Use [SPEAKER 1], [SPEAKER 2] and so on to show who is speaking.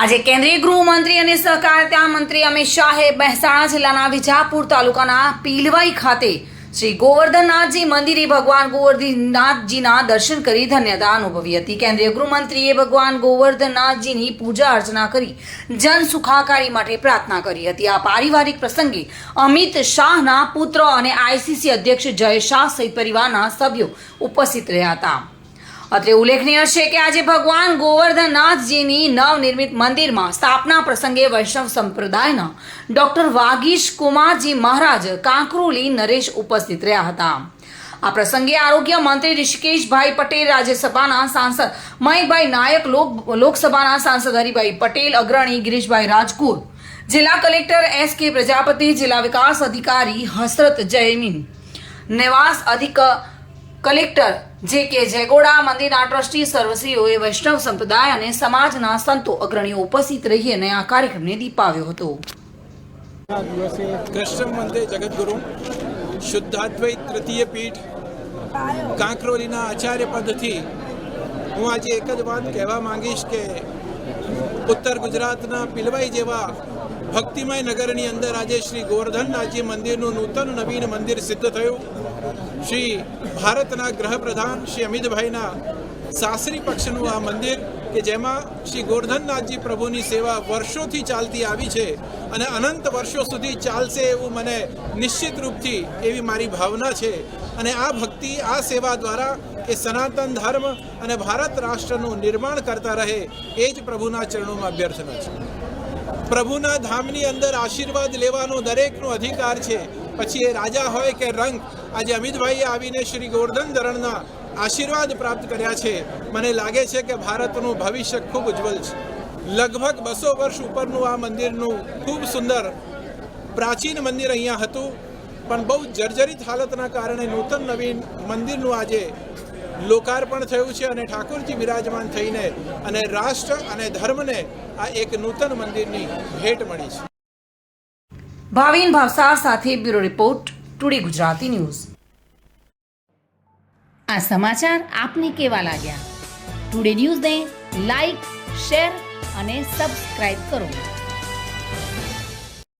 [SPEAKER 1] આજે કેન્દ્રીય ગૃહમંત્રી અને સહકારિતા મંત્રી અમિત શાહે મહેસાણા જિલ્લાના વિજાપુર તાલુકાના પીલવાઈ ખાતે શ્રી ગોવર્ધનનાથજી મંદિરે ભગવાન ગોવર્ધનનાથજીના દર્શન કરી ધન્યતા અનુભવી હતી. કેન્દ્રીય ગૃહમંત્રીએ ભગવાન ગોવર્ધનનાથજીની પૂજા અર્ચના કરી જન સુખાકારી માટે પ્રાર્થના કરી હતી. આ પારિવારિક પ્રસંગે અમિત શાહના પુત્ર અને આઈસીસી અધ્યક્ષ જય શાહ સહિત પરિવારના સભ્યો ઉપસ્થિત રહ્યા હતા. અત્રે ઉલ્લેખનીય છે કે આજે ભગવાન ગોવર્ધનનાથજીની નવનિર્મિત મંદિરમાં સ્થાપના પ્રસંગે વૈષ્ણવ સંપ્રદાયના ડોક્ટર વાગીશ કુમારજી મહારાજ કાંકરોલી નરેશ ઉપસ્થિત રહ્યા હતા. આ પ્રસંગે આરોગ્ય મંત્રી ઋષિકેશભાઈ પટેલ, રાજ્યસભાના સાંસદ મયંકભાઈ નાયક, લોક, લોકસભાના સાંસદ હરિભાઈ પટેલ, અગ્રણી ગિરીશભાઈ રાજકુર, જિલ્લા કલેક્ટર એસ કે પ્રજાપતિ, જિલ્લા વિકાસ અધિકારી હસરત જયમીન, નિવાસ અધિક કલેક્ટર જે કે જેગોડા મંદિરના ટ્રસ્ટી સર્વશ્રીઓએ વૈષ્ણવ સંપ્રદાય અને સમાજના સંતો અગ્રણીઓ ઉપસ્થિત રહી અને આ કાર્યક્રમને દીપાવ્યો હતો.
[SPEAKER 2] કૃષ્ણ મંદિર જગદગુરુ, શુદ્ધાદ્વૈત તૃતીય પીઠ, કાંકરોલીના આચાર્ય પદથી હું આજે એક જ વાત કહેવા માંગીશ કે ઉત્તર ગુજરાતના પિલવાઈ જેવા ભક્તિમય નગરની અંદર આજે શ્રી ગોવર્ધનનાથજી મંદિરનું નૂતન નવીન મંદિર સિદ્ધ થયું. શ્રી ભારતના ગૃહપ્રધાન શ્રી અમિતભાઈના સાસરી પક્ષનું આ મંદિર કે જેમાં શ્રી ગોવર્ધનનાથજી પ્રભુની સેવા વર્ષોથી ચાલતી આવી છે અને અનંત વર્ષો સુધી ચાલશે એવું મને નિશ્ચિત રૂપથી એવી મારી ભાવના છે. અને આ ભક્તિ, આ સેવા દ્વારા એ સનાતન ધર્મ અને ભારત રાષ્ટ્રનું નિર્માણ કરતા રહે એ જ પ્રભુના ચરણોમાં અભ્યર્થના છે. પ્રભુના ધામની અંદર આશીર્વાદ લેવાનો દરેકનો અધિકાર છે. પછી એ રાજા હોય કે રંગ, આજે અમિતભાઈએ આવીને શ્રી ગોવર્ધન ધરણના આશીર્વાદ પ્રાપ્ત કર્યા છે. મને લાગે છે કે ભારતનું ભવિષ્ય ખૂબ ઉજ્જવલ છે. લગભગ બસો વર્ષ ઉપરનું આ મંદિરનું ખૂબ સુંદર પ્રાચીન મંદિર અહીંયા હતું. પણ બહુ જર્જરિત હાલતના કારણે નૂતન નવીન મંદિરનું આજે લોકાર્પણ થયું છે અને ઠાકોરજી બિરાજમાન થઈને અને રાષ્ટ્ર અને ધર્મને આ એક નૂતન મંદિરની ભેટ મળી છે.
[SPEAKER 1] ભાવિન ભાવસાર સાથે bureau report today Gujarati news.
[SPEAKER 3] આ સમાચાર આપને કેવા લાગ્યા? ટુડે ન્યૂઝને લાઈક શેર અને સબસ્ક્રાઇબ કરો.